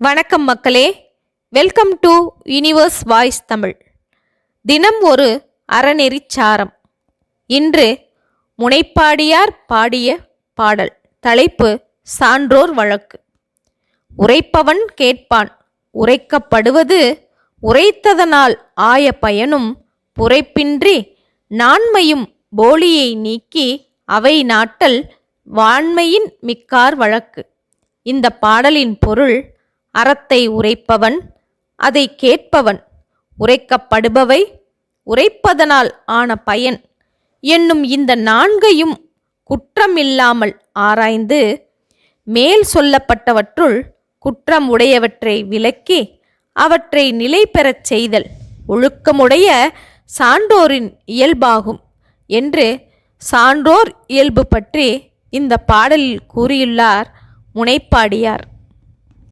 வணக்கம் மக்களே. Welcome to universe voice Tamil தினம் ஒரு அறநெறிச்சாரம் இன்று முனைப்பாடியார் பாடிய பாடல். தலைப்பு சான்றோர் வழக்கு. உரைப்பவன் கேட்பான். உரைக்கப்படுவது உரைத்ததனால் ஆய பயனும் புரைப்பின்றி நாண்மையும் போலியை நீக்கி அவை நாட்டல் வாண்மையின் மிக்கார் வழக்கு. இந்த பாடலின் பொருள் அறத்தை உரைப்பவன் அதை கேட்பவன். உரைக்கப்படுபவை உரைப்பதனால் ஆன பயன். என்னும் இந்த நான்கையும் குற்றமில்லாமல் ஆராய்ந்து மேல் சொல்லப்பட்டவற்றுள் குற்றம் உடையவற்றை விலக்கி அவற்றை நிலை பெறச் செய்தல் ஒழுக்கமுடைய சான்றோரின் இயல்பாகும் என்று சான்றோர் இயல்பு பற்றி இந்த பாடலில் கூறியுள்ளார் முனைப்பாடியார்.